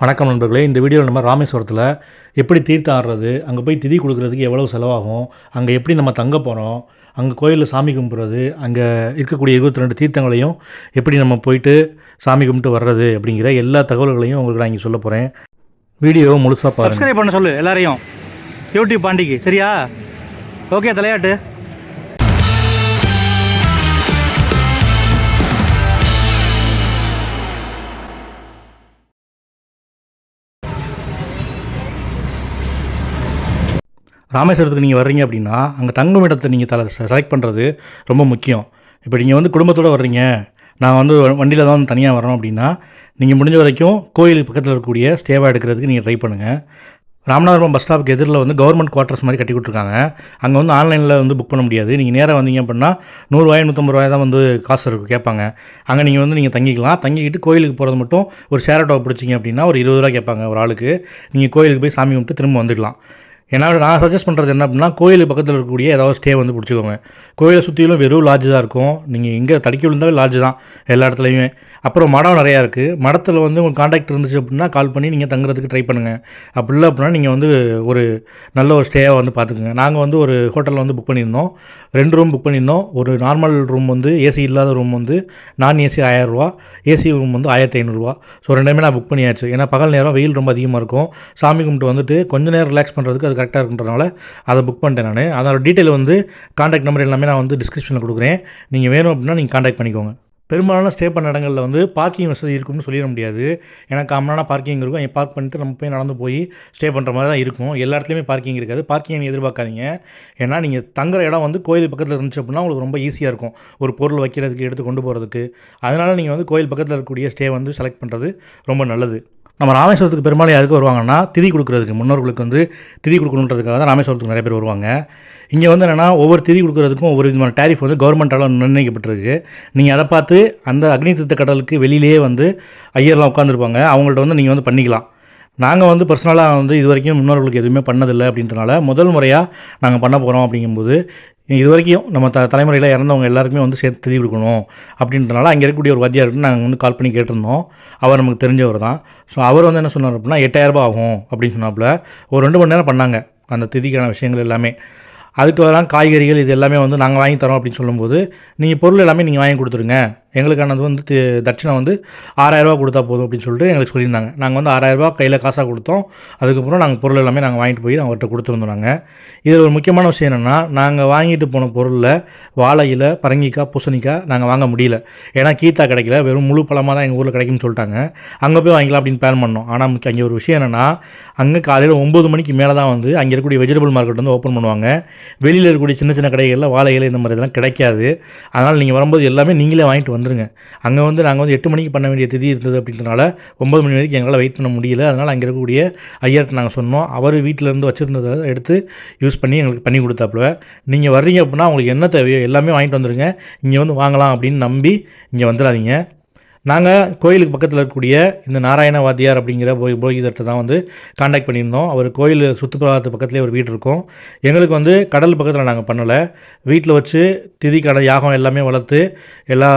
வணக்கம் நண்பர்களே இந்த வீடியோவில் நம்ம ராமேஸ்வரத்தில் எப்படி தீர்த்தம் ஆடுறது அங்கே போய் திதி கொடுக்குறதுக்கு எவ்வளோ செலவாகும் அங்கே எப்படி நம்ம தங்க போகிறோம் அங்கே கோயிலில் சாமி கும்பிட்றது அங்கே இருக்கக்கூடிய இருபத்தி ரெண்டு தீர்த்தங்களையும் எப்படி நம்ம போயிட்டு சாமி கும்பிட்டு வர்றது அப்படிங்கிற எல்லா தகவல்களையும் உங்களுக்கு நான் இங்கே சொல்ல போகிறேன் வீடியோவை முழுசாக பாருங்கள் சப்ஸ்கிரைப் பண்ண சொல்லு எல்லாரையும். யூடியூப் பாண்டிக்கு சரியா? ஓகே தலையாட்டு. ராமேஸ்வரத்துக்கு நீங்கள் வர்றீங்க அப்படின்னா அங்கே தங்கும் இடத்தை நீங்கள் தலை செலக்ட் பண்ணுறது ரொம்ப முக்கியம். இப்போ நீங்கள் வந்து குடும்பத்தோடு வர்றீங்க. நான் வந்து வண்டியில் தான் தனியாக வரணும் அப்படின்னா நீங்கள் முடிஞ்ச வரைக்கும் கோயில் பக்கத்தில் இருக்கக்கூடிய ஸ்டேவாக எடுக்கிறதுக்கு நீங்கள் ட்ரை பண்ணுங்கள் ராமநாதபுரம் பஸ் ஸ்டாப்புக்கு எதிரில் வந்து கவர்மெண்ட் குவார்ட்டர்ஸ் மாதிரி கட்டி கொடுத்துருக்காங்க. அங்கே வந்து ஆன்லைனில் வந்து புக் பண்ண முடியாது. நீங்கள் நேராக வந்தீங்க அப்படின்னா நூறுரூவாய் நூற்றம்பது ரூபாய் தான் வந்து காசு இருக்கும் கேட்பாங்க. அங்கே நீங்கள் வந்து நீங்கள் தங்கிக்கலாம். தங்கிக்கிட்டு கோயிலுக்கு போகிறது மட்டும் ஒரு ஷேர் ஆட்டோ பிடிச்சிங்க அப்படின்னா ஒரு இருபது ரூபா கேட்பாங்க ஒரு ஆளுக்கு. நீங்கள் கோயிலுக்கு போய் சாமி கும்பிட்டு திரும்ப வந்துடலாம். ஏன்னா நான் சஜஸ்ட் பண்ணுறது என்ன அப்படின்னா கோயிலுக்கு பக்கத்தில் இருக்கக்கூடிய ஏதாவது ஸ்டே வந்து பிடிச்சிக்கோங்க. கோயிலை சுற்றிலும் வெறும் லாட்ஜ் தான் இருக்கும். நீங்கள் எங்கே தடுக்கி விழுந்தாவே லாட்ஜ் தான் எல்லா இடத்துலையுமே. அப்புறம் மடம் நிறையா இருக்குது மடத்தில் வந்து உங்கள் காண்டாக்ட் இருந்துச்சு அப்படின்னா கால் பண்ணி நீங்கள் தங்குறதுக்கு ட்ரை பண்ணுங்கள் அப்படி இல்லை அப்படின்னா நீங்கள் வந்து ஒரு நல்ல ஒரு ஸ்டேவாக வந்து பார்த்துக்குங்க நாங்கள் வந்து ஒரு ஹோட்டலில் வந்து புக் பண்ணியிருந்தோம். ரெண்டு ரூம் புக் பண்ணியிருந்தோம். ஒரு நார்மல் ரூம் வந்து ஏசி இல்லாத ரூம் வந்து நான் ஏசி ஆயிரரூவா. ஏசி ரூம் வந்து ஆயிரத்தி ஐநூறுரூவா ஸோ ரெண்டுமே நான் புக் பண்ணியாச்சு. ஏன்னா பகல் நேரம் வெயில் ரொம்ப அதிகமாக இருக்கும். சாமி கும்பிட்டு வந்துட்டு கொஞ்சம் நேரம் ரிலாக்ஸ் பண்ணுறதுக்கு அது கரெக்டாக இருக்குன்றனால அதை புக் பண்ணிட்டேன் நான். அதோட டீட்டெயில் வந்து காண்டாக்ட் நம்பர் எல்லாமே நான் வந்து டிஸ்கிரிப்ஷனில் கொடுக்குறேன். நீங்கள் வேணும் அப்படின்னா நீங்கள் காண்டாக்ட் பண்ணிக்கோங்க. பெரும்பாலான ஸ்டே பண்ண இடங்களில் வந்து பார்க்கிங் வசதி இருக்கும்னு சொல்லிட முடியாது. ஏன்னா காமனான பார்க்கிங் இருக்கும். அங்கே பார்க் பண்ணிட்டு நம்ம போய் நடந்து போய் ஸ்டே பண்ணுற மாதிரி தான் இருக்கும். எல்லா இடத்துலையுமே பார்க்கிங் இருக்காது. பார்க்கிங் நீங்கள் எதிர்பார்க்காதீங்க. ஏன்னா நீங்கள் தங்குற இடம் வந்து கோயில் பக்கத்தில் இருந்துச்சு அப்படின்னா உங்களுக்கு ரொம்ப ஈஸியாக இருக்கும். ஒரு பொருள் வைக்கிறதுக்கு எடுத்து கொண்டு போகிறதுக்கு அதனால் நீங்கள் வந்து கோயில் பக்கத்தில் இருக்கக்கூடிய ஸ்டே வந்து செலக்ட் பண்ணுறது ரொம்ப நல்லது. நம்ம ராமேஸ்வரத்துக்கு பெரும்பாலும் யாருக்கு வருவாங்கன்னா திதி கொடுக்குறதுக்கு. முன்னோர்களுக்கு வந்து திதி கொடுக்கணுன்றதுக்காக தான் ராமேஸ்வரத்துக்கு நிறைய பேர் வருவாங்க. இங்கே வந்து என்னென்னா ஒவ்வொரு திதி கொடுக்குறதுக்கும் ஒவ்வொரு விதமான டேரிஃப் வந்து கவர்மெண்ட்டால் நிர்ணயிக்கப்பட்டிருக்கு. நீங்கள் அதை பார்த்து அந்த அக்னி திருத்த கடலுக்கு வெளியிலேயே வந்து ஐயர்லாம் உட்காந்துருப்பாங்க அவங்கள்ட்ட வந்து நீங்கள் வந்து பண்ணிக்கலாம். நாங்கள் வந்து பர்சனலாக வந்து இது வரைக்கும் முன்னோர்களுக்கு எதுவுமே பண்ணதில்லை அப்படின்றனால முதல் முறையாக நாங்கள் பண்ண போகிறோம் அப்படிங்கும்போது இது வரைக்கும் நம்ம த தலைமுறையில் இறந்தவங்க எல்லாருக்குமே வந்து சேர்த்து திதி கொடுக்கணும் அப்படின்றனால அங்கே இருக்கக்கூடிய ஒரு வாத்தியார்கிட்ட நாங்கள் வந்து கால் பண்ணி கேட்டிருந்தோம். அவர் நமக்கு தெரிஞ்சவர் தான். ஸோ அவர் வந்து என்ன சொன்னார் அப்படின்னா எட்டாயிரரூபா ஆகும் அப்படின்னு சொன்னாப்புல. ஒரு ரெண்டு மணி நேரம் பண்ணாங்க. அந்த திதிக்கான விஷயங்கள் எல்லாமே. அதுக்கு வரலாம் காய்கறிகள் இது எல்லாமே வந்து நாங்கள் வாங்கி தரோம் அப்படின்னு சொல்லும்போது நீங்கள் பொருள் எல்லாமே நீங்கள் வாங்கி கொடுத்துருங்க. எங்களுக்கானது வந்து தட்சிணை வந்து ஆறாயிரரூபா கொடுத்தா போதும் அப்படின்னு சொல்லிட்டு எங்களுக்கு சொல்லியிருந்தாங்க. நாங்கள் வந்து ஆறாயிரரூபா கையில் காசாக கொடுத்தோம். அதுக்கப்புறம் நாங்கள் பொருள் எல்லாமே நாங்கள் வாங்கிட்டு போய் அவர்கிட்ட கொடுத்துருந்தோம் நாங்கள் இதில் ஒரு முக்கியமான விஷயம் என்னென்னா நாங்கள் வாங்கிட்டு போன பொருளில் வாழை பரங்கிக்காய் பூசணிக்காய் நாங்கள் வாங்க முடியல. ஏன்னா கீத்தா கிடைக்கல. வெறும் முழு பழமாக தான் எங்கள் ஊரில் கிடைக்கும்னு சொல்லிட்டாங்க. அங்கே போய் வாங்கிக்கலாம் அப்படின்னு பிளான் பண்ணோம். ஆனால் முக்கிய அங்கே ஒரு விஷயம் என்னென்னா அங்கே காலையில் ஒம்பது மணிக்கு மேலே தான் வந்து அங்கே இருக்கக்கூடிய வெஜிடபிள் மார்க்கெட் வந்து ஓப்பன் பண்ணுவாங்க. வெளியில் இருக்கக்கூடிய சின்ன சின்ன கடைகளில் வாழைகள் இந்த மாதிரி இதெல்லாம் கிடைக்காது. அதனால் நீங்கள் வரும்போது எல்லாமே நீங்களே வாங்கிட்டு வந்து வந்துருங்க அங்கே வந்து நாங்கள் வந்து எட்டு மணிக்கு பண்ண வேண்டிய திதி இருந்தது அப்படின்றனால ஒம்பது மணி வரைக்கும் எங்களால் வெயிட் பண்ண முடியல. அதனால் அங்கே இருக்கக்கூடிய ஐயர்கிட்ட நாங்கள் சொன்னோம். அவர் வீட்டில் இருந்து வச்சுருந்ததை எடுத்து யூஸ் பண்ணி எங்களுக்கு பண்ணி கொடுத்தாப்புல. நீங்கள் வர்றீங்க அப்படின்னா உங்களுக்கு என்ன தேவையோ எல்லாமே வாங்கிட்டு வந்துருங்க. இங்கே வந்து வாங்கலாம் அப்படின்னு நம்பி இங்கே வந்துடாதீங்க நாங்கள் கோயிலுக்கு பக்கத்தில் இருக்கக்கூடிய இந்த நாராயண வாத்தியார் அப்படிங்கிற போய் போகிதர்கிட்ட தான் வந்து காண்டாக்ட் பண்ணியிருந்தோம். அவர் கோயில் சுற்றுப்புறத்து பக்கத்துலேயே ஒரு வீடு இருக்கும். எங்களுக்கு வந்து கடல் பக்கத்தில் நாங்கள் பண்ணலை. வீட்டில் வச்சு திதி கடை யாகம் எல்லாமே வளர்த்து எல்லா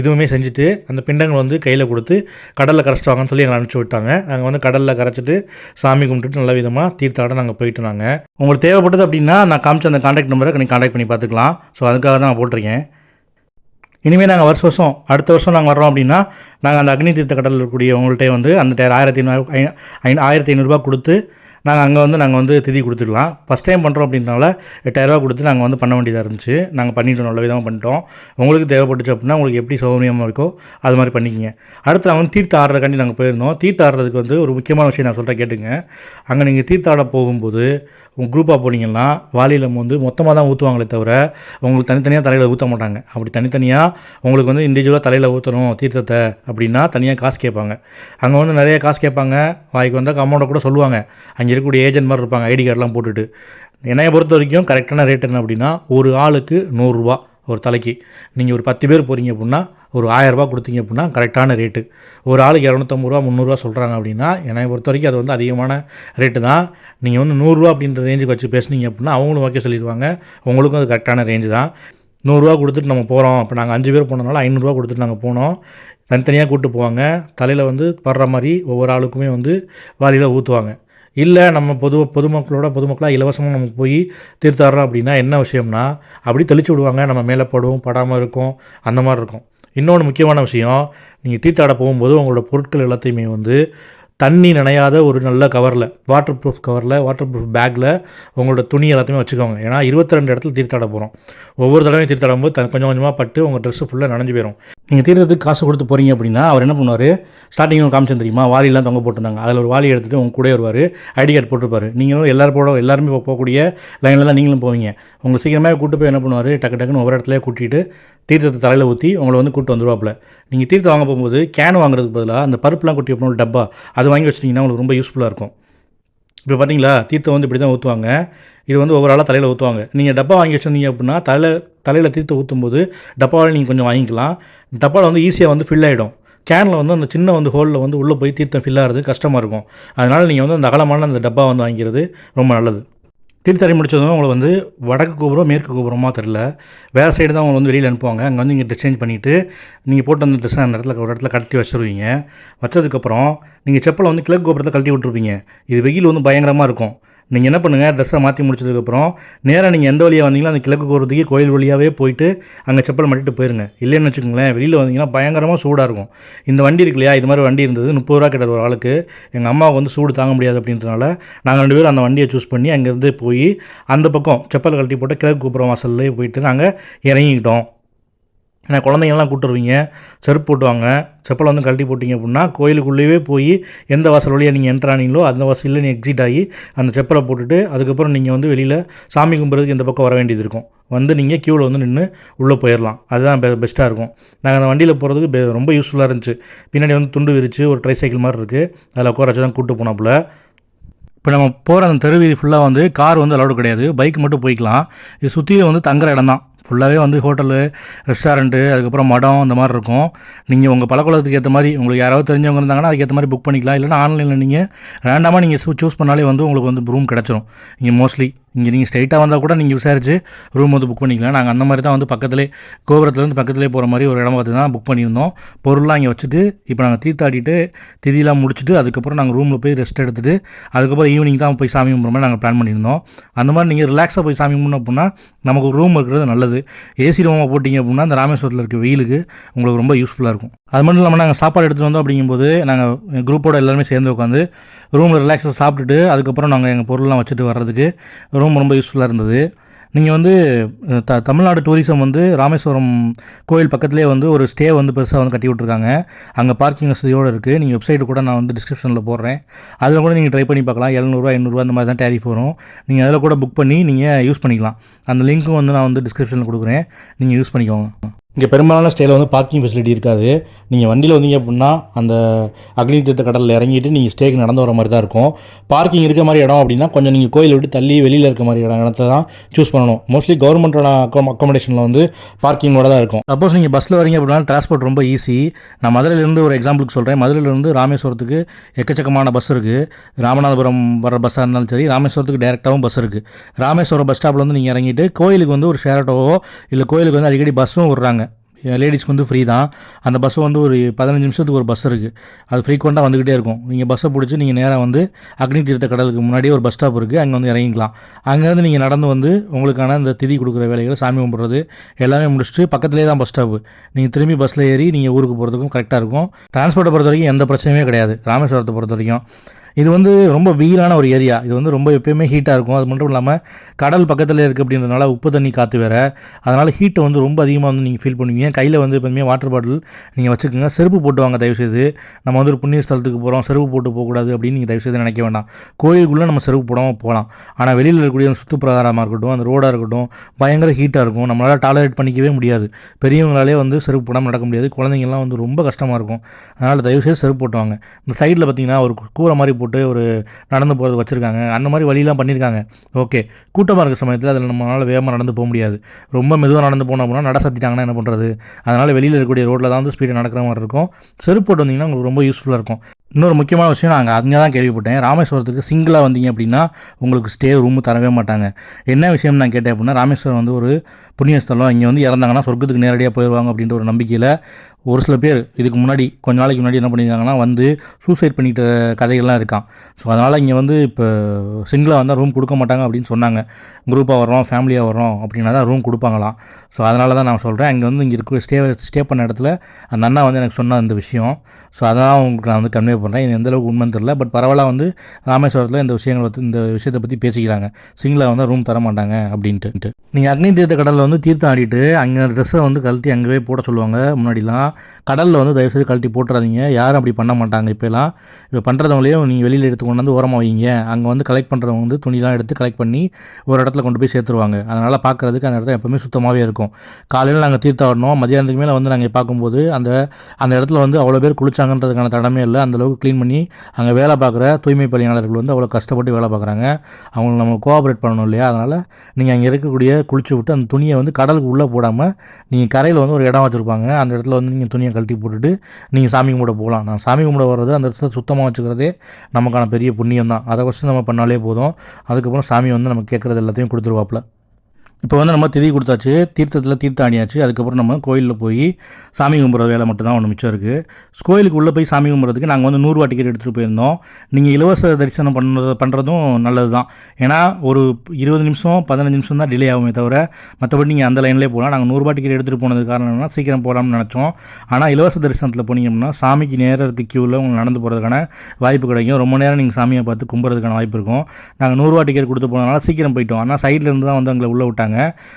இதுவுமே செஞ்சுட்டு அந்த பிண்டங்கள் வந்து கையில் கொடுத்து கடலில் கரைச்சிட்டு வாங்கன்னு சொல்லி எங்களை அனுப்பிச்சி விட்டாங்க. நாங்கள் வந்து கடலில் கரைச்சிட்டு சாமி கும்பிட்டுட்டு நல்ல விதமாக தீர்த்தாட நாங்கள் போயிட்டு நாங்கள் உங்களுக்கு தேவைப்பட்டது அப்படின்னா நான் காமிச்ச அந்த காண்டாக்ட் நம்பரை நீங்கள் காண்டாக்ட் பண்ணி பார்த்துக்கலாம். ஸோ அதுக்காக தான் நான் போட்டிருக்கேன். இனிமேல் நாங்கள் வருஷ வருஷம் அடுத்த வருஷம் நாங்கள் வர்றோம் அப்படின்னா நாங்கள் அந்த அக்னி தீர்த்த கடலில் இருக்கக்கூடியவங்கள்ட்ட வந்து அந்த டயர் ஆயிரத்தி ஐநூறு ஐ- ஆயிரத்தி ஐநூறுரூபா கொடுத்து நாங்கள் அங்கே வந்து நாங்கள் வந்து திதி கொடுத்துடலாம். ஃபஸ்ட் டைம் பண்ணுறோம் அப்படின்றனால எட்டாயிரரூபா கொடுத்து நாங்கள் வந்து பண்ண வேண்டியதாக இருந்துச்சு. நாங்கள் பண்ணிட்டோம் நல்ல விதமாக பண்ணிட்டோம். உங்களுக்கு தேவைப்பட்டுச்சு அப்படின்னா உங்களுக்கு எப்படி சௌகரியமாக இருக்கோ அது மாதிரி பண்ணிக்கிங்க. அடுத்து நாங்கள் வந்து தீர்த்த ஆடுறதுக்காண்டி நாங்கள் போயிருந்தோம். தீர்த்த ஆடுறதுக்கு வந்து ஒரு முக்கியமான விஷயம் நான் சொல்கிறேன் கேட்டுங்க. அங்கே நீங்கள் தீர்த்த ஆட போகும்போது உங்கள் குரூப்பாக போனீங்கன்னா வாளியில் வந்து மொத்தமாக தான் ஊற்றுவாங்களே தவிர உங்களுக்கு தனித்தனியாக தலையில் ஊற்ற மாட்டாங்க. அப்படி தனித்தனியாக உங்களுக்கு வந்து இண்டிவிஜுவலாக தலையில் ஊற்றணும் தீர்த்தத்தை அப்படின்னா தனியாக காசு கேட்பாங்க. அங்கே வந்து நிறைய காசு கேட்பாங்க. வாய்க்கு வந்தால் அமௌண்ட்டை கூட சொல்லுவாங்க. அங்கே இருக்கக்கூடிய ஏஜென்ட் மாதிரி இருப்பாங்க ஐடி கார்டெலாம் போட்டுட்டு. என்னைய பொறுத்த வரைக்கும் கரெக்டான ரேட் என்ன அப்படின்னா ஒரு ஆளுக்கு நூறுரூவா ஒரு தலைக்கு. நீங்கள் ஒரு பத்து பேர் போகிறீங்க அப்படின்னா ஒரு ஆயரரூபா கொடுத்தீங்க அப்படின்னா கரெக்டான ரேட்டு. ஒரு ஆளுக்கு இரநூத்தம்பது ரூபா முந்நூறுரூவா சொல்கிறாங்க அப்படின்னா என்னை பொறுத்த வரைக்கும் அது வந்து அதிகமான ரேட்டு தான். நீங்கள் வந்து நூறுரூவா அப்படின்ற ரேஞ்சுக்கு வச்சு பேசுனீங்க அப்படின்னா அவங்களும் ஓகே சொல்லிடுவாங்க. உங்களுக்கும் அது கரெக்டான ரேஞ்சு தான். நூறுரூவா கொடுத்துட்டு நம்ம போகிறோம் இப்போ நாங்கள் அஞ்சு பேர் போனதுனால ஐநூறுரூவா கொடுத்துட்டு நாங்கள் போனோம். தனித்தனியாக கூப்பிட்டு போவாங்க. தலையில் வந்து படுற மாதிரி ஒவ்வொரு ஆளுக்குமே வந்து வாளியில் ஊற்றுவாங்க இல்லை நம்ம பொது பொதுமக்களோட பொதுமக்களாக இலவசமாக நமக்கு போய் தீர்த்தாடுறோம் அப்படின்னா என்ன விஷயம்னா அப்படி தெளிச்சு விடுவாங்க. நம்ம மேலே படும் படாமல் இருக்கும். அந்த மாதிரி இருக்கும். இன்னொன்று முக்கியமான விஷயம் நீங்கள் தீர்த்தாட போகும்போது உங்களோட பொருட்கள் எல்லாத்தையுமே வந்து தண்ணி நனையாத ஒரு நல்ல கவரில் வாட்டர் ப்ரூஃப் கவரில் வாட்டர் ப்ரூஃப் பேக்கில் உங்களோட துணி எல்லாத்தையுமே வச்சுக்கோங்க. ஏன்னா இருபத்தி ரெண்டு இடத்துல தீர்த்தாட போகிறோம் ஒவ்வொரு தடவையும் தீர்த்தாடும் போது கொஞ்சம் கொஞ்சமாக பட்டு உங்கள் ட்ரெஸ்ஸு ஃபுல்லாக நனைஞ்சு போயிடும் நீங்கள் தீர்த்தத்துக்கு காசு கொடுத்து போகிறீங்க அப்படின்னா அவர் என்ன பண்ணுவார்? ஸ்டார்டிங் காமிச்சு தெரியுமா? வாலிலாம் தொங்க போட்டிருந்தாங்க. அதில் ஒரு வாலி எடுத்துகிட்டு உங்கள் கூட வருவார். ஐடி கார்டு போட்டிருப்பாரு. நீங்களும் எல்லோரும் போட எல்லாருமே போகக்கூடிய லைனில் தான் நீங்களும் போவீங்க. உங்களை சீக்கிரமாக கூட்டு போய் என்ன பண்ணுவார்? டக்கு டக்குன்னு ஒவ்வொரு இடத்துல கூட்டிகிட்டு தீர்த்தத்தை தலையில் ஊற்றி உங்களை வந்து கூப்பிட்டு வந்துருவாப்புல. நீங்கள் தீர்த்தம் வாங்க போகும்போது கேன் வாங்குறதுக்கு பதிலாக அந்த பருப்புலாம் கொட்டி வைப்போம் டப்பா அது வாங்கி வச்சிட்டிங்கன்னா உங்களுக்கு ரொம்ப யூஸ்ஃபுல்லாக இருக்கும். இப்போ பார்த்தீங்களா தீர்த்தம் வந்து இப்படி தான் ஊற்றுவாங்க இது வந்து ஒவ்வொரு ஆளாக தலையில் ஊற்றுவாங்க நீங்கள் டப்பா வாங்கி வச்சுருந்தீங்க அப்படின்னா தலையில் தலையில் தீர்த்தம் ஊற்றும்போது டப்பாவில் நீங்கள் கொஞ்சம் வாங்கிக்கலாம். டப்பாவில் வந்து ஈஸியாக வந்து ஃபில் ஆகிடும் கேனில் வந்து அந்த சின்ன வந்து ஹோலில் வந்து உள்ளே போய் தீர்த்தம் ஃபில் ஆகிறது கஷ்டமாக இருக்கும். அதனால் நீங்கள் வந்து அந்த அகலமான அந்த டப்பா வந்து வாங்கிக்கிறது ரொம்ப நல்லது. தீர்த்தறை முடிச்சதும் அவங்களை வந்து வடக்கு கோபுரம் மேற்கு கோபுரமாக தெரில வேறு சைடு தான் அவங்களை வந்து வெளியில் அனுப்புவாங்க. அங்கே வந்து இங்கே ட்ரெஸ் சேஞ்ச் பண்ணிவிட்டு நீங்கள் போட்டு அந்த ட்ரெஸ்ஸை அந்த இடத்துல ஒரு இடத்துல கழட்டி வச்சுருவீங்க. வச்சதுக்கப்புறம் நீங்கள் செப்பலை வந்து கிழக்கு கோபுரத்தை கழட்டி விட்ருப்பீங்க இது வெயில் வந்து பயங்கரமாக இருக்கும். நீங்கள் என்ன பண்ணுங்கள் ட்ரெஸ்ஸை மாற்றி முடிச்சதுக்கப்புறம் நேராக நீங்கள் எந்த வழியாக வந்தீங்களோ அந்த கிழக்கு கோரத்துக்கு கோயில் வழியாகவே போயிட்டு அங்கே செப்பல் மாட்டிட்டு போயிருங்க. இல்லைன்னு வச்சுக்கோங்களேன் வெளியில் வந்தீங்கன்னா பயங்கரமாக சூடாக இருக்கும். இந்த வண்டி இருக்கு இல்லையா இது மாதிரி வண்டி இருந்தது முப்பது ரூபா கிட்ட ஒரு ஆளுக்கு. எங்கள் அம்மாவுக்கு வந்து சூடு தாங்க முடியாது அப்படின்றனால நாங்கள் ரெண்டு பேரும் அந்த வண்டியை சூஸ் பண்ணி அங்கேருந்து போய் அந்த பக்கம் செப்பல் கழட்டி போட்டு கிழக்கு கோபுரம் வாசல்லே போயிட்டு நாங்கள் இறங்கிக்கிட்டோம். ஏன்னா குழந்தைங்கள்லாம் கூப்பிட்டுருவீங்க செருப்பு போட்டுவாங்க செப்பல் வந்து கழட்டி போட்டிங்க அப்படின்னா கோயிலுக்குள்ளேயே போய் எந்த வாசல் வழியாக நீங்கள் என்ட்ரு ஆனீங்களோ அந்த வாசலில் நீ எக்ஸிட் ஆகி அந்த செப்பலை போட்டுட்டு அதுக்கப்புறம் நீங்கள் வந்து வெளியில் சாமி கும்பிட்றதுக்கு இந்த பக்கம் வர வேண்டியது இருக்கும். வந்து நீங்கள் க்யூவில் வந்து நின்று உள்ளே போயிடலாம் அதுதான் பெ பெஸ்ட்டாக இருக்கும். நாங்கள் அந்த வண்டியில் போகிறதுக்கு பெ ரொம்ப யூஸ்ஃபுல்லாக இருந்துச்சு. பின்னாடி வந்து துண்டு விரிச்சு ஒரு ட்ரை சைக்கிள் மாதிரி இருக்குது அதில் உட்கார வச்சு தான் கூப்பிட்டு போனாப்புல. இப்போ நம்ம போகிற அந்த தெருவீதி ஃபுல்லாக வந்து கார் வந்து அலௌடு கிடையாது. பைக் மட்டும் போய்க்கலாம். இது சுற்றியும் வந்து தங்குற இடம் தான். ஃபுல்லாகவே வந்து ஹோட்டலு ரெஸ்டாரண்ட்டு அதுக்கப்புறம் மடம் இந்த மாதிரி இருக்கும். நீங்கள் உங்கள் பழக்கத்துக்கு ஏற்ற மாதிரி உங்களுக்கு யாராவது தெரிஞ்சவங்க இருந்தாங்கன்னா அதுக்கேற்ற மாதிரி புக் பண்ணிக்கலாம். இல்லைனா ஆன்லைனில் நீங்கள் ரேண்டமாக நீங்கள் சூஸ் பண்ணாலே வந்து உங்களுக்கு வந்து ரூம் கிடச்சிரும். இங்கே மோஸ்ட்லி இங்கே நீங்கள் ஸ்ட்ரைட்டாக வந்தால் கூட நீங்கள் விசாரித்து ரூம் வந்து புக் பண்ணிக்கலாம். நாங்கள் அந்த மாதிரி தான் வந்து பக்கத்துலேயே கோபுரத்துலேருந்து பக்கத்துலேயே போகிற மாதிரி ஒரு இடம் பார்த்து தான் புக் பண்ணியிருந்தோம். பொருள்லாம் இங்கே வச்சுட்டு இப்போ நாங்கள் தீர்த்தாடிட்டு திதியெலாம் முடிச்சுட்டு அதுக்கப்புறம் நாங்கள் ரூமில் போய் ரெஸ்ட் எடுத்துட்டு அதுக்கப்புறம் ஈவினிங் தான் போய் சாமி கும்பிட்ற மாதிரி நாங்கள் பிளான் பண்ணியிருந்தோம். அந்த மாதிரி நீங்கள் ரிலாக்ஸாக போய் சாமி கும்பிடணும் அப்படின்னா நமக்கு ரூம் இருக்கிறது நல்லது. ஏசி ரூமாக போட்டிங்க அப்படின்னா அந்த ராமேஸ்வரத்தில் இருக்க வெயிலுக்கு உங்களுக்கு ரொம்ப யூஸ்ஃபுல்லாக இருக்கும். அது மட்டும் இல்லாமல் நாங்கள் சாப்பாடு எடுத்துகிட்டு வந்தோம் அப்படிங்கும்போது நாங்கள் குரூப்போட எல்லாருமே சேர்ந்து உட்காந்து ரூமில் ரிலாக்ஸாக சாப்பிட்டுட்டு அதுக்கப்புறம் நாங்கள் எங்கள் பொருள்லாம் வச்சுட்டு வர்றதுக்கு ரூம் ரொம்ப யூஸ்ஃபுல்லாக இருந்தது. நீங்கள் வந்து த தமிழ்நாடு டூரிசம் வந்து ராமேஸ்வரம் கோயில் பக்கத்துலேயே வந்து ஒரு ஸ்டே வந்து பெருசாக வந்து கட்டி விட்ருக்காங்க அங்கே பார்க்கிங் வசதியோடு இருக்குது நீங்கள் வெப்சைட்டு கூட நான் வந்து டிஸ்கிரிப்ஷனில் போடுறேன். அதில் கூட நீங்கள் ட்ரை பண்ணி பார்க்கலாம். எழுநூறுவா எண்ணூறுவா அந்த மாதிரி தான் டேரிஃப் வரும். நீங்கள் அதில் கூட புக் பண்ணி நீங்கள் யூஸ் பண்ணிக்கலாம். அந்த லிங்க்கும் வந்து நான் வந்து டிஸ்கிரிப்ஷனில் கொடுக்குறேன். நீங்கள் யூஸ் பண்ணிக்கோங்க. இங்கே பெரும்பாலான ஸ்டேயில் வந்து பார்க்கிங் ஃபெசிலிட்டி இருக்காது. நீங்கள் வண்டியில் வந்தீங்க அப்படின்னா அந்த அக்னி தீர்த்த கடலில் இறங்கிட்டு நீங்கள் ஸ்டேக்கு நடந்து வர மாதிரி தான் இருக்கும். பார்க்கிங் இருக்க மாதிரி இடம் அப்படின்னா கொஞ்சம் நீங்கள் கோயிலை விட்டு தள்ளி வெளியில் இருக்க மாதிரி இடம் இடத்த தான் சூஸ் பண்ணணும். மோஸ்ட்லி கவர்மெண்ட்டோட அக்கோ அக்கோமடேஷனில் வந்து பார்க்கிங்கோட தான் இருக்கும். சப்போஸ் நீங்கள் பஸ்ஸில் வரீங்க அப்படின்னா டிரான்ஸ்போர்ட் ரொம்ப ஈஸி நான் மதுரையிலேருந்து ஒரு எக்ஸாம்பிளுக்கு சொல்கிறேன் மதுரையிலேருந்து ராமேஸ்வரத்துக்கு எக்கச்சக்கமான பஸ் இருக்குது ராமநாதபுரம் வர பஸ்ஸாக இருந்தாலும் சரி ராமேஸ்வரத்துக்கு டேரெக்டாகவும் பஸ் இருக்குது ராமேஸ்வரம் பஸ் ஸ்டாப்பில் வந்து நீங்கள் இறங்கிட்டு கோயிலுக்கு வந்து ஒரு ஷேர் ஆட்டோவோ இல்லை கோயிலுக்கு வந்து அடிக்கடி பஸ்ஸும் விட்றாங்க. லேடிஸ்க்கு வந்து ஃப்ரீ தான். அந்த பஸ்ஸு வந்து ஒரு பதினஞ்சு நிமிஷத்துக்கு ஒரு பஸ் இருக்குது அது ஃப்ரீக்வெண்ட்டாக வந்துக்கிட்டே இருக்கும். நீங்கள் பஸ்ஸை பிடிச்சி நீங்கள் நேராக வந்து அக்னி தீர்த்த கடலுக்கு முன்னாடியே ஒரு பஸ் ஸ்டாப் இருக்குது அங்கே வந்து இறங்கிக்கலாம். அங்கேருந்து நீங்கள் நடந்து வந்து உங்களுக்கான இந்த திதி கொடுக்குற வேலைகள் சாமி கும்பிட்றது எல்லாமே முடிச்சுட்டு பக்கத்துலேயே தான் பஸ் ஸ்டாப்பு நீங்கள் திரும்பி பஸ்ஸில் ஏறி நீங்கள் ஊருக்கு போகிறதுக்கும் கரெக்டாக இருக்கும். டிரான்ஸ்போர்ட்டை பொறுத்த வரைக்கும் எந்த பிரச்சனையுமே கிடையாது. ராமேஸ்வரத்தை பொறுத்த வரைக்கும் இது வந்து ரொம்ப வெயிலான ஒரு ஏரியா. இது வந்து ரொம்ப எப்பயுமே ஹீட்டாக இருக்கும். அது மட்டும் இல்லாமல் கடல் பக்கத்தில் இருக்குது அப்படின்றதுனால உப்பு தண்ணி காற்று வேறு. அதனால் ஹீட்டை வந்து ரொம்ப அதிகமாக வந்து நீங்கள் ஃபீல் பண்ணுவீங்க. கையில் வந்து எப்பவுமே வாட்டர் பாட்டில் நீங்கள் வச்சுக்கோங்க. செருப்பு போட்டு வாங்க தயவுசெய்து. நம்ம வந்து ஒரு புண்ணிய ஸ்தலத்துக்கு போகிறோம் செருப்பு போட்டு போகக்கூடாது அப்படின்னு நீங்கள் தயவுசெய்து நினைக்க வேண்டாம். கோயிலுக்குள்ளே நம்ம செருப்பு போடாமல் போகலாம். ஆனால் வெளியில் இருக்கக்கூடிய அந்த சுற்றுப்பிரகாரமாக இருக்கட்டும் அந்த ரோடாக இருக்கட்டும் பயங்கர ஹீட்டாக இருக்கும். நம்மளால் டாலரேட் பண்ணிக்கவே முடியாது. பெரியவங்களாலே வந்து செருப்பு போடாமல் நடக்க முடியாது. குழந்தைங்கள்லாம் வந்து ரொம்ப கஷ்டமாக இருக்கும். அதனால் தயவுசெய்து செருப்பு போட்டு வாங்க. இந்த சைடில் பார்த்தீங்கன்னா ஒரு கூரை மாதிரி போட்டு ஒரு நடந்து போகிறது வச்சுருக்காங்க. அந்த மாதிரி வழியெலாம் பண்ணியிருக்காங்க ஓகே. கூட்டமாக இருக்க சமயத்தில் அதில் நம்மளால் வேகமாக நடந்து போக முடியாது. ரொம்ப மெதுவாக நடந்து போனோம் அப்படின்னா நட சத்திட்டாங்கன்னா என்ன பண்ணுறது அதனால் வெளியில் இருக்கக்கூடிய ரோட்டில் தான் வந்து ஸ்பீடு நடக்கிற மாதிரி இருக்கும். செருப்பு போட்டு வந்தீங்கன்னா உங்களுக்கு ரொம்ப யூஸ்ஃபுல்லாக இருக்கும். இன்னொரு முக்கியமான விஷயம் நாங்கள் அங்கே தான் கேள்விப்பட்டேன். ராமேஸ்வரத்துக்கு சிங்கிளாக வந்தீங்க அப்படின்னா உங்களுக்கு ஸ்டே ரூம் தரவே மாட்டாங்க. என்ன விஷயம் நான் கேட்டேன் அப்படின்னா ராமேஸ்வரம் வந்து ஒரு புண்ணிய ஸ்தலம் இங்கே வந்து இறந்தாங்கன்னா சொர்க்கத்துக்கு நேரடியாக போயிடுவாங்க அப்படின்ற ஒரு நம்பிக்கையில் ஒரு சில பேர் இதுக்கு முன்னாடி கொஞ்ச நாளைக்கு முன்னாடி என்ன பண்ணியிருக்காங்கன்னா வந்து சூசைட் பண்ணிட்ட கதைகள்லாம் இருக்கான் ஸோ அதனால் இங்கே வந்து இப்போ சிங்கிளாக வந்தால் ரூம் கொடுக்க மாட்டாங்க அப்படின்னு சொன்னாங்க. குரூப்பாக வர்றோம் ஃபேமிலியாக வர்றோம் அப்படின்னா தான் ரூம் கொடுப்பாங்களாம். ஸோ அதனால தான் நான் சொல்கிறேன் இங்கே வந்து இங்கே இருக்க ஸ்டே ஸ்டே பண்ண இடத்துல அந்த அண்ணா வந்து எனக்கு சொன்ன அந்த விஷயம். ஸோ அதான் உங்களுக்கு நான் வந்து கன்வே பண்ணுறேன் இது எந்த அளவுக்கு உண்மைன்னு தெரில பட் பரவாயில்ல வந்து ராமேஸ்வரத்தில் இந்த விஷயங்களை பற்றி இந்த விஷயத்தை பற்றி பேசிக்கிறாங்க. சிங்கிளாக வந்தால் ரூம் தர மாட்டாங்க அப்படின்ட்டு. நீங்கள் அக்னி தீர்த்த கடலில் வந்து தீர்த்தம் ஆடிட்டு அங்கே ட்ரெஸ்ஸை வந்து கழட்டி அங்கேயே போட சொல்லுவாங்க முன்னாடிலாம். கடலில் வந்து தயவுசெய்து கழட்டி போட்டுறாதீங்க. யாரும் அப்படி பண்ண மாட்டாங்க இப்போலாம் இப்போ பண்ணுறவங்களையும் நீங்கள் வெளியில் எடுத்து கொண்டு வந்து ஓரமாக வைங்க. அங்கே வந்து கலெக்ட் பண்ணுறவங்க வந்து துணிலாம் எடுத்து கலெக்ட் பண்ணி ஒரு இடத்துல கொண்டு போய் சேர்த்துருவாங்க. அதனால் பார்க்குறதுக்கு அந்த இடத்துல எப்போவுமே சுத்தமாகவே இருக்கும். காலையில் நாங்கள் தீர்த்தாடணும். மதியானத்துக்கு மேலே வந்து நாங்கள் பார்க்கும்போது அந்த அந்த இடத்துல வந்து அவ்வளோ பேர் குளிச்சாங்கன்றதுக்கான தடமே இல்லை. அந்தளவுக்கு க்ளீன் பண்ணி அங்கே வேலை பார்க்குற தூய்மை பணியாளர்கள் வந்து அவ்வளோ கஷ்டப்பட்டு வேலை பார்க்குறாங்க. அவங்களை நம்ம கோஆப்ரேட் பண்ணணும் இல்லையா? அதனால் நீங்கள் அங்கே இருக்கக்கூடிய குளிச்சு விட்டு அந்த துணியை வந்து கடலுக்கு உள்ளே போடாமல் நீங்கள் கரையில் வந்து ஒரு இடம் வச்சுருப்பாங்க. அந்த இடத்துல வந்து நீங்கள் துணியை கழட்டி போட்டுட்டு நீங்கள் சாமி கும்பிட போகலாம். நான் சாமி கும்பிட வர்றது அந்த இடத்துல சுத்தமாக வச்சுக்கிறதே நமக்கான பெரிய புண்ணியம் தான் அதை வச்சு நம்ம பண்ணாலே போதும். அதுக்கப்புறம் சாமி வந்து நம்ம கேட்குறது எல்லாத்தையும் கொடுத்துருவாப்புல. இப்போ வந்து நம்ம திதி கொடுத்தாச்சு தீர்த்தத்தில் தீர்த்தம் அதுக்கப்புறம் நம்ம கோயிலில் போய் சாமி கும்பிட்ற வேலை மட்டும்தான் ஒன்று மிச்சம் இருக்குது கோயிலுக்கு உள்ளே போய் சாமி கும்பிட்றதுக்கு நாங்கள் வந்து நூறுரூவா டிக்கெட் எடுத்துகிட்டு போயிருந்தோம். நீங்கள் இலவச தரிசனம் பண்ணுறது பண்ணுறதும் நல்லது தான் ஏன்னா ஒரு இருபது நிமிஷம் பதினஞ்சு நிமிஷம் தான் டிலே ஆகுமே தவிர மற்றபடி நீங்கள் அந்த லைன்லேயே போகலாம். நாங்கள் நூறுரூவா டிக்கெட் எடுத்துகிட்டு போனது காரணம் என்னன்னா சீக்கிரம் போகலாம்னு நினச்சோம். ஆனால் இலவச தரிசனத்தில் போனீங்கன்னா சாமிக்கு நேரம் இருக்க க்யூவில் உங்களுக்கு நடந்து போகிறதுக்கான வாய்ப்பு கிடைக்கும். ரொம்ப நேரம் நீங்கள் சாமியை பார்த்து கும்பிட்றதுக்கான வாய்ப்பு இருக்கும். நாங்கள் நூறுரூவா டிக்கெட் கொடுத்து போனதுனால சீக்கிரம் போயிட்டோம். ஆனால் சைட்லேருந்து தான் வந்து எங்களை உள்ளே விட்டாங்க.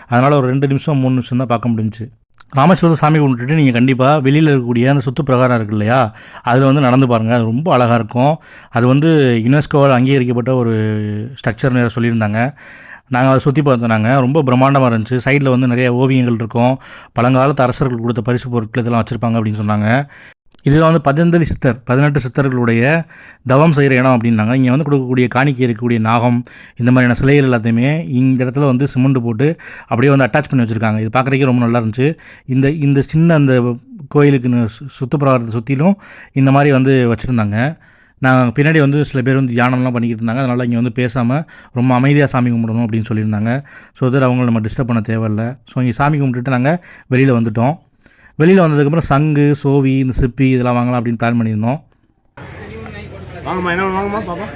அதனால் ஒரு ரெண்டு நிமிஷம் மூணு நிமிஷம் தான் பார்க்க முடிஞ்சுச்சு. ராமேஸ்வரத்தை சாமி கும்பிட்டுட்டு நீங்கள் கண்டிப்பாக வெளியில் இருக்கக்கூடிய அந்த சுற்று பிரகாரம் இருக்கு இல்லையா? அதில் வந்து நடந்து பாருங்கள் அது ரொம்ப அழகாக இருக்கும். அது வந்து யுனெஸ்கோவால் அங்கீகரிக்கப்பட்ட ஒரு ஸ்ட்ரக்சர்னு சொல்லியிருந்தாங்க. நாங்கள் அதை சுற்றி பார்த்தோம் நாங்கள் ரொம்ப பிரம்மாண்டமாக இருந்துச்சு. சைடில் வந்து நிறைய ஓவியங்கள் இருக்கும். பழங்காலத்து அரசர்கள் கொடுத்த பரிசு பொருட்கள் இதெல்லாம் வச்சுருப்பாங்க அப்படின்னு சொன்னாங்க. இதுதான் வந்து பதினெண்டு சித்தர் பதினெட்டு சித்தர்களுடைய தவம் செய்கிற இடம் அப்படின்னாங்க. இங்கே வந்து கொடுக்கக்கூடிய காணிக்கை இருக்கக்கூடிய நாகம் இந்த மாதிரியான சிலைகள் எல்லாத்தையுமே இந்த இடத்துல வந்து சிமெண்ட் போட்டு அப்படியே வந்து அட்டாச் பண்ணி வச்சுருக்காங்க. இது பார்க்குறதுக்கே ரொம்ப நல்லா இருந்துச்சு. இந்த இந்த சின்ன அந்த கோயிலுக்கு சு- சுற்றிலும் இந்த மாதிரி வந்து வச்சுருந்தாங்க. நான் பின்னாடி வந்து சில பேர் வந்து தியானம்லாம் பண்ணிக்கிட்டு இருந்தாங்க. அதனால் இங்கே வந்து பேசாமல் ரொம்ப அமைதியாக சாமி கும்பிடணும் அப்படின்னு சொல்லியிருந்தாங்க. ஸோ அதில் அவங்கள நம்ம டிஸ்டர்ப் பண்ண தேவையில்ல. ஸோ இங்கே சாமி கும்பிட்டுட்டு நாங்கள் வெளியில் வந்துட்டோம். வெளியில் வந்ததுக்கப்புறம் சங்கு சோவி இந்த சிப்பி இதெல்லாம் வாங்கலாம் அப்படின்னு பிளான் பண்ணியிருந்தோம். வாங்கம்மா என்ன வாங்கம்மா பாப்பா.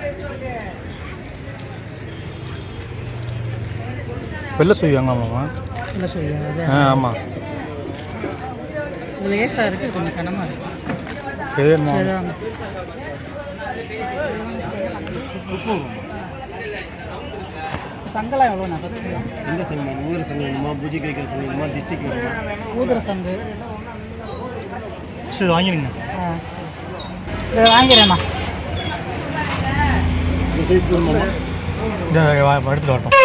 வெள்ளை சோவி வாங்கலாமா இல்லை சொல்லி அது ஆ ஆமாம் லேசாக இருக்குது கொஞ்சம் கனமாக இருக்குது எது சரி வாங்க. சங்கெல்லாம் எவ்வளோ நான் எந்த சங்கம் ஊர் சங்கம் வேணுமா? பூஜைக்கு வைக்கிற சங்கம் வேணுமா? டிஸ்ட்ரிக்ட் வேணுமா? ஊதுற சங்கு. வாங்கிடுங்க ஆ இதை வாங்கிறேம்மா இந்த எடுத்துகிட்டு வரட்டும்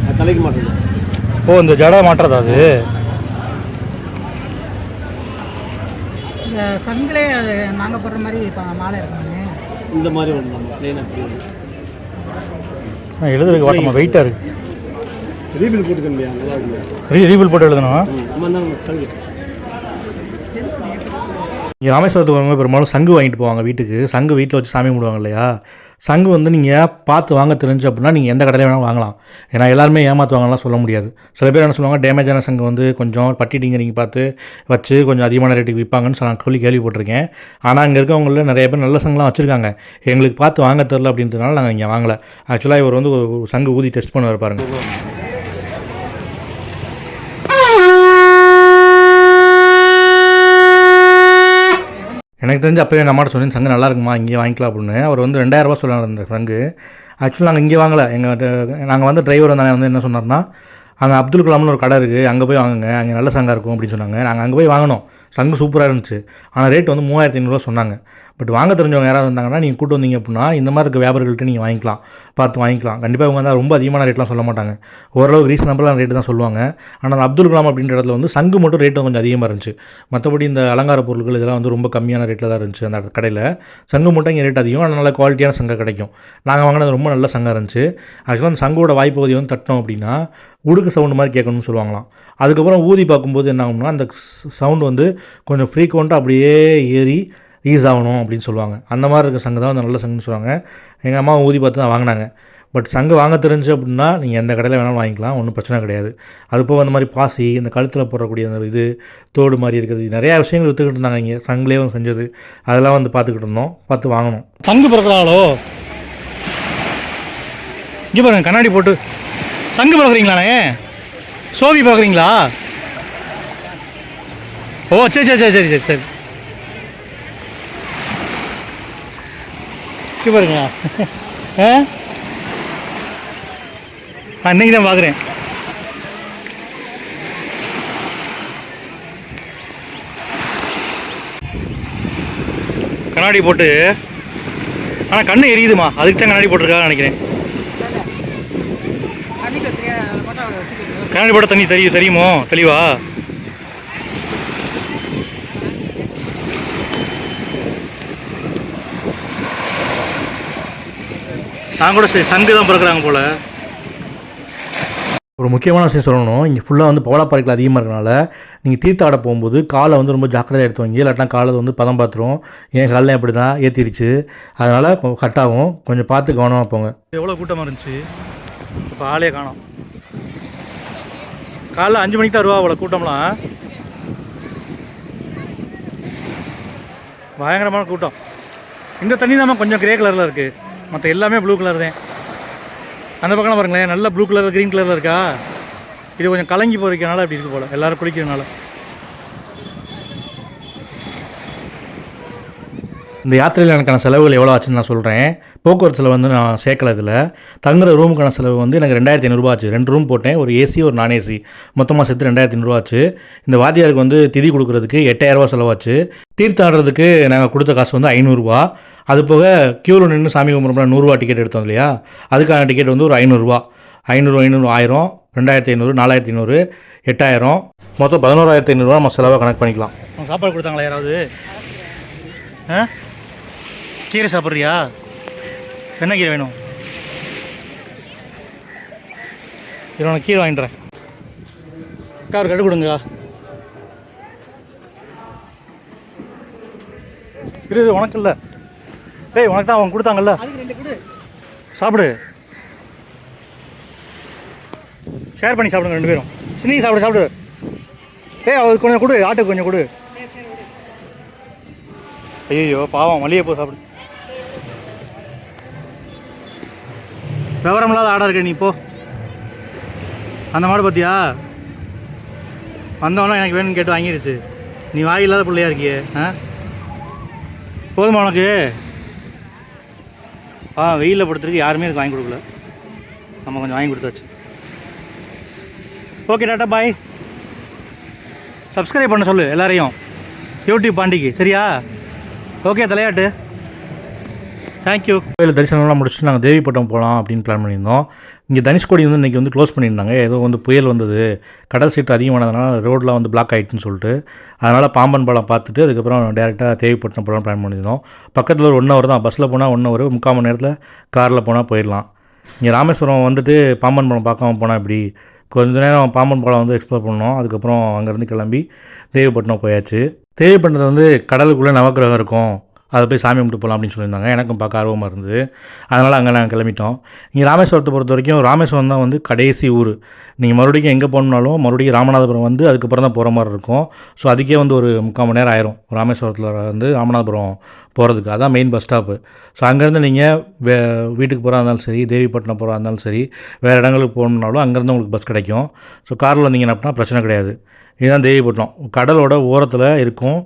அது தலைக்கு மாட்டேங்க ஓ இந்த ஜடா மாட்டுறதா அது சங்கிலே அது நாங்கள் போடுற மாதிரி இப்போ மாலை இருக்குமாங்க இந்த மாதிரி ஒன்று நம்ம அப்படி எழுதுறதுக்கு வாட்டமா வெயிட்டாக இருக்குது ரீபில் போட்டுக்க முடியாது நல்லா இருக்கு ரீ ரீபில் போட்டு எழுதணும். இங்கே ராமேஸ்வரத்துக்கு வரும்போது பெரும்பாலும் சங்கு வாங்கிட்டு போவாங்க வீட்டுக்கு. சங்கு வீட்டில் வச்சு சாமி கும்பிடுவாங்க இல்லையா? சங்கு வந்து நீங்கள் பார்த்து வாங்க தெரிஞ்சு அப்படின்னா நீங்கள் எந்த கடையில் வேணாலும் வாங்கலாம். ஏன்னா எல்லாருமே ஏமாற்றுவாங்கலாம் சொல்ல முடியாது. சில பேர் என்ன சொல்லுவாங்க டேமேஜான சங்கு வந்து கொஞ்சம் பட்டிட்டிங்க நீங்கள் பார்த்து வச்சு கொஞ்சம் அதிகமான ரேட்டுக்கு விற்பாங்கன்னு நான் சொல்லி கேள்விப்பட்டிருக்கேன். ஆனால் அங்கே இருக்கவங்களில் நிறைய பேர் நல்ல சங்கெலாம் வச்சுருக்காங்க. எங்களுக்கு பார்த்து வாங்க தெரில அப்படின்றதுனால நாங்கள் இங்கே வாங்கலை. ஆக்சுவலாக இவர் வந்து ஒரு சங்கு ஊதி டெஸ்ட் பண்ணுவார் பாருங்க. எனக்கு தெரிஞ்சு அப்போயே எங்கள் அம்மாட்ட சொன்னேன் சங்கு நல்லா இருக்குமா? இங்கே வாங்கிக்கலாம் அப்படின்னு. அவர் வந்து ரெண்டாயிரரூபா சொன்னார் அந்த சங்கு. ஆக்சுவலாக நாங்கள் இங்கே வாங்கலை. எங்கள் நாங்கள் வந்து டிரைவர் வந்தானே வந்து என்ன சொன்னார்னா அங்கே அப்துல் கலாம்னு ஒரு கடை இருக்குது அங்கே போய் வாங்குங்க. அங்கே நல்ல சங்காக இருக்கும் அப்படின்னு சொன்னாங்க. நாங்கள் அங்கே போய் வாங்கினோம். சங்கு சூப்பராக இருந்துச்சு. ஆனால் ரேட் வந்து மூவாயிரத்தி ஐநூறுரூவா சொன்னாங்க. பட் வாங்க தெரிஞ்சவங்க யாராவது இருந்தாங்கன்னா நீங்கள் கூட்டு வந்தீங்க அப்படின்னா இந்த மாதிரி இருக்க வியாபாரிகள்ட்ட நீங்கள் வாங்கிக்கலாம். பார்த்து வாங்கிக்கலாம். கண்டிப்பாக இவங்க வந்து ரொம்ப அதிகமான ரேட்லாம் சொல்ல மாட்டாங்க. ஓரளவு ரீசனபிளான ரேட்டு தான் சொல்லுவாங்க. ஆனால் அப்துல் கலாம் அப்படின்ற இடத்துல வந்து சங்கு மட்டும் ரேட்டு கொஞ்சம் அதிகமாக இருந்துச்சு. மற்றபடி இந்த அலங்கார பொருட்கள் இதெல்லாம் வந்து ரொம்ப கம்மியான ரேட்டில் தான் இருந்துச்சு அந்த கடையில். சங்கு மட்டும் இங்கே ரேட் அதிகம். ஆனால் நல்ல குவாலிட்டியான சங்கம் கிடைக்கும். நாங்கள் வாங்கினது ரொம்ப நல்ல சங்கம் இருந்துச்சு. ஆக்சுவலாக அந்த சங்கோட வாய்ப்பகுதி வந்து தட்டோம் அப்படின்னா உடுக்கு சவுண்டு மாதிரி கேட்கணும்னு சொல்லுவாங்களாம். அதுக்கப்புறம் ஊதி பார்க்கும்போது என்ன ஆகும்னா அந்த சவுண்டு வந்து கொஞ்சம் ஃப்ரீக்வெண்ட்டாக அப்படியே ஏறி ஈஸ் ஆகணும் அப்படின்னு சொல்லுவாங்க. அந்த மாதிரி இருக்க சங்கு தான் வந்து நல்ல சங்குன்னு சொல்லுவாங்க. எங்கள் அம்மா ஊதி பார்த்து தான் வாங்கினாங்க. பட் சங்கு வாங்க தெரிஞ்சு அப்படின்னா நீங்கள் எந்த கடையில் வேணாலும் வாங்கிக்கலாம். ஒன்றும் பிரச்சனை கிடையாது. அது போக அந்த மாதிரி பாசி இந்த கழுத்தில் போடக்கூடிய அந்த இது தோடு மாதிரி இருக்கிறது நிறையா விஷயங்கள் விற்றுக்கிட்டு இருந்தாங்க இங்கே. சங்குலேயே வந்து செஞ்சது. அதெல்லாம் வந்து பார்த்துக்கிட்டு இருந்தோம். பார்த்து வாங்கணும். சங்கு பிறக்கிறாளோ? இங்கே பாருங்க கண்ணாடி போட்டு. சங்கு பார்க்குறீங்களாண்ணே சோவி பார்க்குறீங்களா? ஓ சரி சரி சரி சரி சரி சரி. இங்கே பாருங்களா ஆ? நான் இன்னைக்கு தான் பார்க்குறேன் கண்ணாடி போட்டு ஆனால் கண்ணு எரியுதுமா? அதுக்கு தான் கண்ணாடி போட்டிருக்காங்க நினைக்கிறேன். அன்னைக்கு கண்ணாடி போட்ட தண்ணி தெரியும் தெரியுமோ? தெளிவா? நான் கூட சரி சங்கு தான் பிறக்கிறாங்க போல. ஒரு முக்கியமான விஷயம் சொல்லணும். இங்கே ஃபுல்லாக வந்து பவளப்பாறைகள் அதிகமாக இருக்கனால நீங்கள் தீர்த்த ஆட போகும்போது காலை வந்து ரொம்ப ஜாக்கிரதையாக எடுத்து வைங்க. இல்லாட்டினா காலை வந்து பதம் பார்த்துரும் என் காலில் அப்படி தான் ஏற்றிருச்சு அதனால் கட் ஆகும். கொஞ்சம் பார்த்து கவனமாக போங்க. எவ்வளோ கூட்டமாக இருந்துச்சு? இப்போ ஆளே காணோம். காலைல அஞ்சு மணிக்கு தான் வருவா அவ்வளோ கூட்டம்லாம். பயங்கரமான கூட்டம். இந்த தண்ணி தான் கொஞ்சம் கிரே கலரில் இருக்குது மற்ற எல்லாமே ப்ளூ கலர் தான். அந்த பக்கம் பாருங்களேன் நல்ல ப்ளூ கலர் க்ரீன் கலரில் இருக்கா? இது கொஞ்சம் கலங்கி போகிறதுனால அப்படி இருக்குது போல். எல்லோரும் குளிக்கிறதுனால. இந்த யாத்திரையில் எனக்கான செலவுகள் எவ்வளோ ஆச்சுன்னு நான் சொல்கிறேன் போக்குவரத்தில் வந்து நான் சேர்க்கல இதில் தங்குற ரூமுக்கான செலவு வந்து எனக்கு ரெண்டாயிரத்தி ஐநூறுரூவா ஆச்சு. ரெண்டு ரூம் போட்டேன். ஒரு ஏசி ஒரு நான் ஏசி மொத்தமாக சேர்த்து ரெண்டாயிரத்தி ஐநூறுரூவா ஆச்சு. இந்த வாத்தியாருக்கு வந்து திதி கொடுக்குறதுக்கு எட்டாயிரரூவா செலவாச்சு. தீர்த்தாடுறதுக்கு நாங்கள் கொடுத்த காசு வந்து ஐநூறுரூவா அது போக க்யூவில் நின்று சாமி கும்பிட்றோம்னா நூறுரூவா டிக்கெட் எடுத்தோம் இல்லையா? அதுக்கான டிக்கெட் வந்து ஒரு ஐநூறுரூவா ஐநூறு ஐநூறு ஆயிரம். ரெண்டாயிரத்தி ஐநூறு நாலாயிரத்தி ஐநூறு எட்டாயிரம். மொத்தம் பதினோராயிரத்தி ஐநூறுரூவா நம்ம செலவாக கணக்கு பண்ணிக்கலாம். சாப்பாடு கொடுத்தாங்களா யாராவது? ஆ? கீரை சாப்பிட்றியா? என்ன கீரை வேணும்? இது உனக்கு கீரை வாங்கிட்டுறேன் அக்கா ஒரு கடு கொடுங்க இரு உனக்கு இல்லை. டேய் உனக்கு தான் அவங்க கொடுத்தாங்கல்ல. சாப்பிடு. ஷேர் பண்ணி சாப்பிடுங்க ரெண்டு பேரும். சின்ன சாப்பிடு சாப்பிடு. ஏய் அவருக்கு கொஞ்சம் கொடு ஆட்டுக்கு கொஞ்சம் கொடு. ஐயோ பாவம் மல்லிகைப்பூ சாப்பிடு. விவரம் இல்லாத ஆடாக இருக்க நீ போ. அந்த மாடு பார்த்தியா? வந்தவனா எனக்கு வேணும்னு கேட்டு வாங்கிடுச்சு நீ வாய் இல்லாத பிள்ளையா இருக்கியே ஆ? போதுமா உனக்கு? ஆ வெயிலில் படுத்துருக்கு யாருமே எனக்கு வாங்கி கொடுக்கல. நம்ம கொஞ்சம் வாங்கி கொடுத்தாச்சு. ஓகே டாட்டா பாய். சப்ஸ்கிரைப் பண்ண சொல்லு எல்லாரையும். யூடியூப் பாண்டிக்கு சரியா? ஓகே தலையாட்டு. தேங்க்யூ கோயில் தரிசனம்லாம் முடிச்சுட்டு நாங்கள் தேவிப்பட்டம் போகலாம் அப்படின்னு பிளான் பண்ணியிருந்தோம். இங்கே தனுஷ்கோடி வந்து இன்றைக்கி வந்து க்ளோஸ் பண்ணியிருந்தாங்க. ஏதோ வந்து புயல் வந்தது. கடல் சீட்டு அதிகமானதுனால ரோடெலாம் வந்து பிளாக் ஆகிட்டுன்னு சொல்லிட்டு. அதனால் பாம்பன் பாலம் பார்த்துட்டு அதுக்கப்புறம் டேரெக்டாக தேவிப்பட்டினம் போகலாம் பிளான் பண்ணியிருந்தோம். பக்கத்தில் ஒரு ஒன் ஹவர் தான். பஸ்ஸில் போனால் ஒன் ஹவர் முக்கால் மணி நேரத்தில் காரில் போனால் போயிடலாம். இங்கே ராமேஸ்வரம் வந்துட்டு பாம்பன் பாலம் பார்க்காம போனால் இப்படி கொஞ்ச நேரம் பாம்பன் பாலம் வந்து எக்ஸ்ப்ளோர் பண்ணோம். அதுக்கப்புறம் அங்கேருந்து கிளம்பி தேவிப்பட்டினம் போயாச்சு. தேவிப்பட்டினத்தில் வந்து கடலுக்குள்ளே நவக்கிரகம் இருக்கும். அதை போய் சாமி கும்பிட்டு போகலாம் அப்படின்னு சொல்லியிருந்தாங்க. எனக்கும் பார்க்க ஆர்வமாக இருந்தது. அதனால் அங்கே நாங்கள் கிளம்பிட்டோம். இங்கே ராமேஸ்வரத்தை பொறுத்த வரைக்கும் ராமேஸ்வரம் தான் வந்து கடைசி ஊர். நீங்கள் மறுபடியும் எங்கே போகணுனாலும் மறுபடியும் ராமநாதபுரம் வந்து அதுக்கப்புறம் தான் போகிற மாதிரி இருக்கும். ஸோ அதுக்கே வந்து ஒரு முக்கால் மணி நேரம் ஆயிரும் ராமேஸ்வரத்தில் வந்து ராமநாதபுரம் போகிறதுக்கு அதான் மெயின் பஸ் ஸ்டாப்பு ஸோ அங்கேருந்து நீங்கள் வே வீட்டுக்கு போகிறா இருந்தாலும் சரி தேவிப்பட்டினம் போகிறா இருந்தாலும் சரி வேறு இடங்களுக்கு போகணுன்னாலும் அங்கேருந்து உங்களுக்கு பஸ் கிடைக்கும். ஸோ காரில் வந்தீங்கன்னா அப்படின்னா பிரச்சனை கிடையாது. இதுதான் தேவிப்பட்டினம். கடலோட ஓரத்தில் இருக்கும்.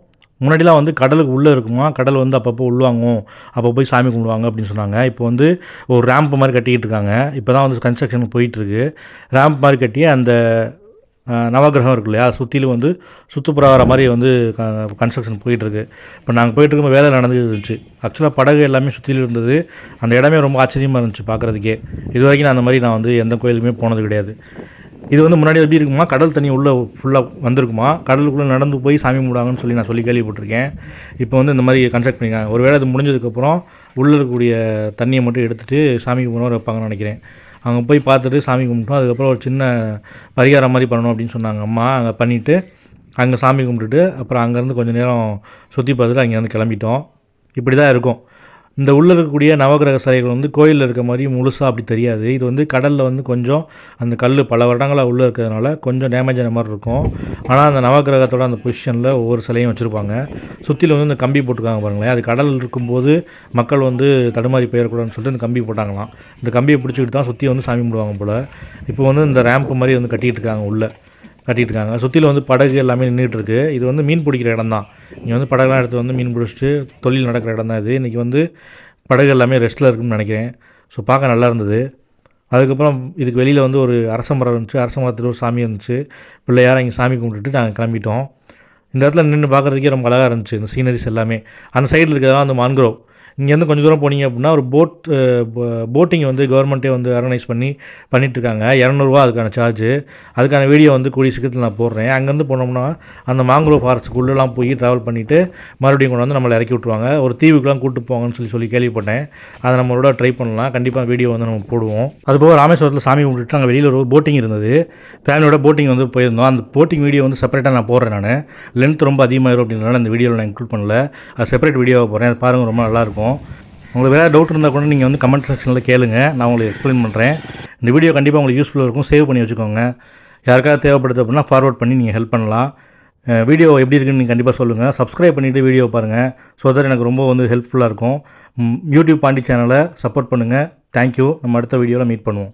முன்னாடிலாம் வந்து கடலுக்கு உள்ளே இருக்குமா? கடல் வந்து அப்பப்போ உள்வாங்கும் அப்போ போய் சாமி கும்பிடுவாங்க அப்படின்னு சொன்னாங்க. இப்போ வந்து ஒரு ரேம்ப் மாதிரி கட்டிக்கிட்டு இருக்காங்க. இப்போ தான் வந்து கன்ஸ்ட்ரக்ஷன் போயிட்டுருக்கு. ரேம்ப் மாதிரி கட்டி அந்த நவகிரகம் நவக்கிரகம் இருக்கு இல்லையா? சுற்றிலும் வந்து சுற்றுப்புறாகிற மாதிரி வந்து கன்ஸ்ட்ரக்ஷன் போயிட்டுருக்கு. இப்போ நாங்கள் போயிட்டு இருக்கும்போது வேலை நடந்துட்டு இருந்துச்சு. ஆக்சுவலாக படகு எல்லாமே சுற்றிலும் இருந்தது. அந்த இடமே ரொம்ப ஆச்சரியமாக இருந்துச்சு பார்க்குறதுக்கே. இது வரைக்கும் நான் அந்த மாதிரி நான் வந்து எந்த கோயிலுக்குமே போனது கிடையாது. இது வந்து முன்னாடி எப்படி இருக்குமா? கடல் தண்ணி உள்ளே ஃபுல்லாக வந்திருக்குமா? கடலுக்குள்ளே நடந்து போய் சாமி கும்பிடுவாங்கன்னு சொல்லி நான் சொல்லி கேள்விப்பட்டிருக்கேன். இப்போ வந்து இந்த மாதிரி கன்ஸ்ட்ரக்ட் பண்ணியிருக்காங்க ஒருவேளை அது முடிஞ்சதுக்கப்புறம் உள்ளே இருக்கக்கூடிய தண்ணியை மட்டும் எடுத்துகிட்டு சாமி கும்பிட வைப்பாங்கன்னு நினைக்கிறேன். அங்கே போய் பார்த்துட்டு சாமி கும்பிட்டோம். அதுக்கப்புறம் ஒரு சின்ன பரிகாரம் மாதிரி பண்ணணும் அப்படின்னு சொன்னாங்க அம்மா. அங்கே பண்ணிவிட்டு அங்கே சாமி கும்பிட்டுட்டு அப்புறம் அங்கேருந்து கொஞ்சம் நேரம் சுற்றி பார்த்துட்டு அங்கேருந்து கிளம்பிட்டோம். இப்படி தான் இருக்கும். இந்த உள்ளே இருக்கக்கூடிய நவகிரக சிலைகள் வந்து கோயிலில் இருக்க மாதிரி முழுசாக அப்படி தெரியாது. இது வந்து கடலில் வந்து கொஞ்சம் அந்த கல் பல வருடங்களாக உள்ளே இருக்கிறதுனால கொஞ்சம் டேமேஜ் ஆன மாதிரி இருக்கும். ஆனால் அந்த நவகிரகத்தோட அந்த பொசிஷனில் ஒவ்வொரு சிலையும் வச்சுருப்பாங்க. சுற்றில வந்து இந்த கம்பி போட்டிருக்காங்க பாருங்களேன். அது கடல் இருக்கும்போது மக்கள் வந்து தடுமாறி போயிடக்கூடாதுன்னு சொல்லிட்டு இந்த கம்பி போட்டாங்களாம். இந்த கம்பியை பிடிச்சிக்கிட்டு தான் சுற்றி வந்து சாமி கும்பிடுவாங்க போல். இப்போ வந்து இந்த ரேம்ப் மாதிரி வந்து கட்டிகிட்டு இருக்காங்க உள்ளே. கட்டிகிட்டு இருக்காங்க சுற்றியில் வந்து படகு எல்லாமே நின்றுட்டு இருக்குது இது வந்து மீன் பிடிக்கிற இடம் தான் இங்கே வந்து படகுலாம் எடுத்து வந்து மீன் பிடிச்சிட்டு தொழில் நடக்கிற இடம் தான் இது. இன்றைக்கி வந்து படகு எல்லாமே ரெஸ்ட்டில் இருக்குன்னு நினைக்கிறேன். ஸோ பார்க்க நல்லா இருந்தது. அதுக்கப்புறம் இதுக்கு வெளியில் வந்து ஒரு அரச மரம் இருந்துச்சு. அரச மரத்தில் ஒரு சாமி இருந்துச்சு. பிள்ளையார இங்கே சாமி கும்பிட்டுட்டு நாங்கள் கிளம்பிட்டோம். இந்த இடத்துல நின்று பார்க்குறதுக்கே ரொம்ப அழகாக இருந்துச்சு. இந்த சீனரிஸ் எல்லாமே. அந்த சைடில் இருக்கிறதெல்லாம் வந்து மான்க்ரோவ் இங்கேருந்து கொஞ்சம் தூரம் போனீங்க அப்படின்னா ஒரு போட் போட்டிங் வந்து கவர்மெண்ட்டே வந்து ஆர்கனைஸ் பண்ணி பண்ணிகிட்ருக்காங்க இரநூறுவா அதுக்கான சார்ஜு அதுக்கான வீடியோ வந்து கூடிய சீக்கிரத்தில் நான் போடுறேன். அங்கேருந்து போனோம்னா அந்த மாங்குளோ ஃபாரஸ்ட்டுக்குள்ளெலாம் போய் ட்ராவல் பண்ணிவிட்டு மறுபடியும் கொண்டு வந்து நம்மளை இறக்கி விட்ருவாங்க ஒரு தீவுக்குலாம் கூப்பிட்டு போங்கன்னு சொல்லி சொல்லி கேள்விப்பட்டேன். அதை நம்மளோட ட்ரை பண்ணலாம். கண்டிப்பாக வீடியோ வந்து நம்ம போடுவோம். அதுபோக ராமேஸ்வரத்தில் சாமி கும்பிட்டுட்டு அங்கே வெளியில் ஒரு போட்டிங் இருந்தது. ஃபேமிலியோட போட்டிங் வந்து போயிருந்தோம். அந்த போட்டிங் வீடியோ வந்து செப்பரேட்டாக நான் போடுறேன் நான். லென்த் ரொம்ப அதிகமாகிடும் அப்படின்றனால அந்த வீடியோவில் நான் இன்க்ளூட் பண்ணல. அது செப்பரேட் வீடியோவை போடுறேன். அது பாருங்கள் ரொம்ப நல்லாயிருக்கும் உங்களுக்கு வேறு டவுட் இருந்தால் கூட நீங்கள் வந்து கமெண்ட் செக்ஷனில் கேளுங்க. நான் உங்களுக்கு எக்ஸ்பிளைன் பண்ணுறேன் இந்த வீடியோ கண்டிப்பாக உங்களுக்கு யூஸ்ஃபுல்லாக இருக்கும். சேவ் பண்ணி வச்சுக்கோங்க. யாருக்காவது தேவைப்படுது அப்படின்னா ஃபார்வர்ட் பண்ணி நீங்கள் ஹெல்ப் பண்ணலாம். வீடியோ எப்படி இருக்குன்னு நீங்கள் கண்டிப்பாக சொல்லுங்கள் சப்ஸ்கிரைப் பண்ணிவிட்டு வீடியோ பாருங்கள் ஸோ தட் எனக்கு ரொம்ப வந்து ஹெல்ப்ஃபுல்லாக இருக்கும். யூடியூப் பாண்டி சேனலை சப்போர்ட் பண்ணுங்கள் தேங்க்யூ நம்ம அடுத்த வீடியோவில் மீட் பண்ணுவோம்.